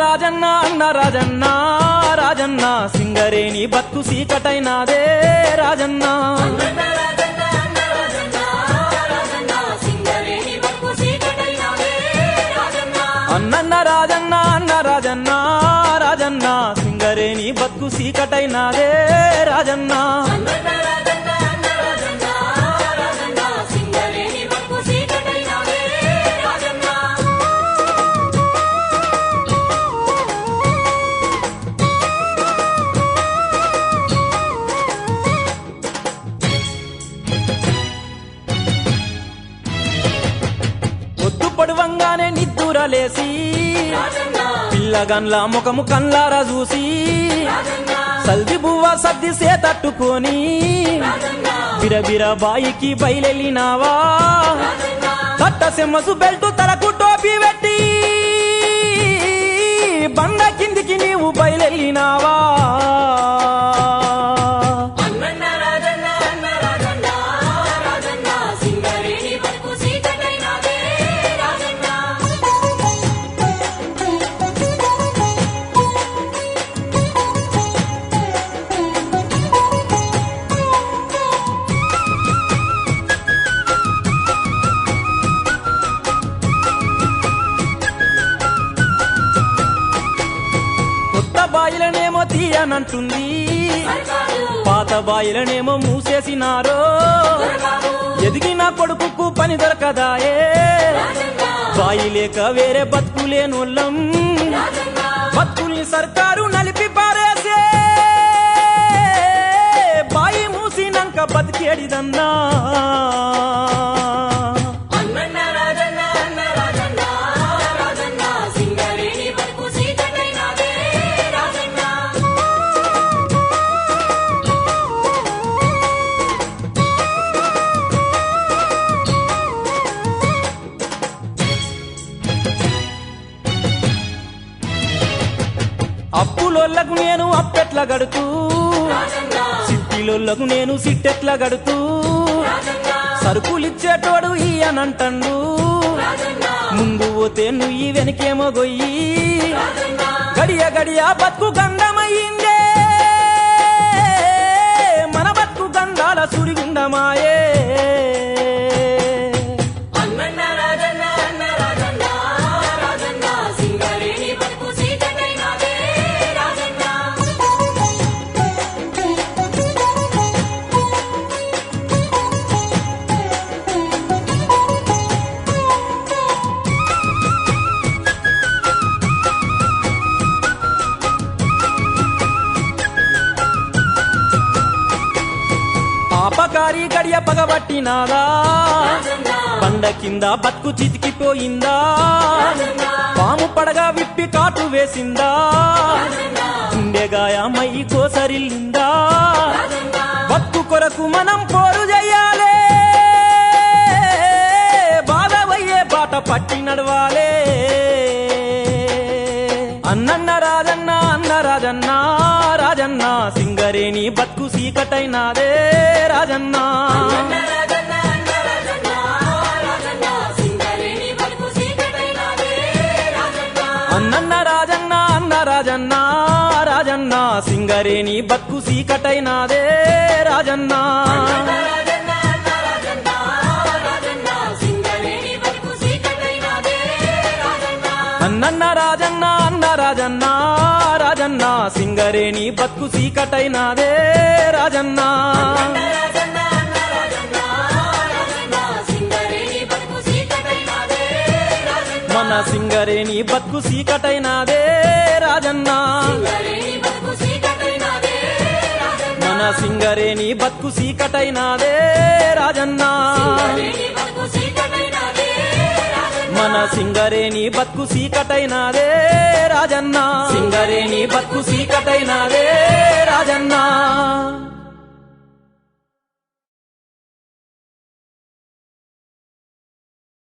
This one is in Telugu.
రాజన్న అన్న రాజన్న రాజన్న సింగరేణి బతుకు సీకటైనాదే రాజన్న. అన్నన్న రాజన్న అన్న రాజన్న రాజన్న సింగరేణి బతుకు సీకటైనాదే రాజన్న. నిద్దురలేసి పిల్లగన్ల ముఖము కన్లారా చూసి సల్ది బువ్వ సర్ది సేతట్టుకొని బిరబిర బాయికి బయలెళ్ళినావా? తట్ట సెమ్మసు బెల్టు తలకు టోపీ పెట్టి బండ కిందికి బాయిలనేమో తీయనంటుంది. పాత బాయిలనేమో మూసేసినారో. ఎదిగిన కొడుకుకు పని దొరకదాయే. బాయి లేక వేరే బతుకులేనోళ్ళం బతుకుల్ని సర్కారు నలిపి పారేసే. బాయి మూసినాక బతికేడిదన్నా. అప్పులోళ్ళకు నేను అప్పెట్ల గడుతూ. సిట్టిలోళ్ళకు నేను సిట్టెట్ల గడుతూ. సరుకులిచ్చేటోడు ఈయనంటండు ముందు పోతే నువ్వు వెనకేమో గొయ్యి. గడియ గడియ బతుకు గంధమయ్యిందే మన బతుకు గంధాల సుడిగుండమాయే. గడియ పగబట్టినాదా బండ కింద బతుకు చితికిపోయిందా? పాము పడగా విప్పి కాటు వేసిందా? గుండె గాయమై కోసరిల్లిందా? బతుకు కొరకు మనం పోరు చెయ్యాలే బాధవయ్యే బాట పట్టి నడవాలే. అన్నన్న రాజన్న అన్న రాజన్నా. రాజన్న సింగరేణి బతుకు సీకటైనాదే రాజన్న. అన్నన్న రాజన్న అన్న రాజన్న రాజన్న సింగరేణి బతుకు సీకటైనాదే రాజన్న. రాజన్న సింగరేణి బతుకు సీకటైనాదే రాజన్న. మన సింగరేణి బతుకు సీకటైనాదే రాజన్న. మన సింగరేణి బతుకు సీకటైనాదే రాజన్న. మన సింగరేణి బతుకు సీకటైనాదే రాజన్న. సింగరేణి బతుకు సీకటైనాదే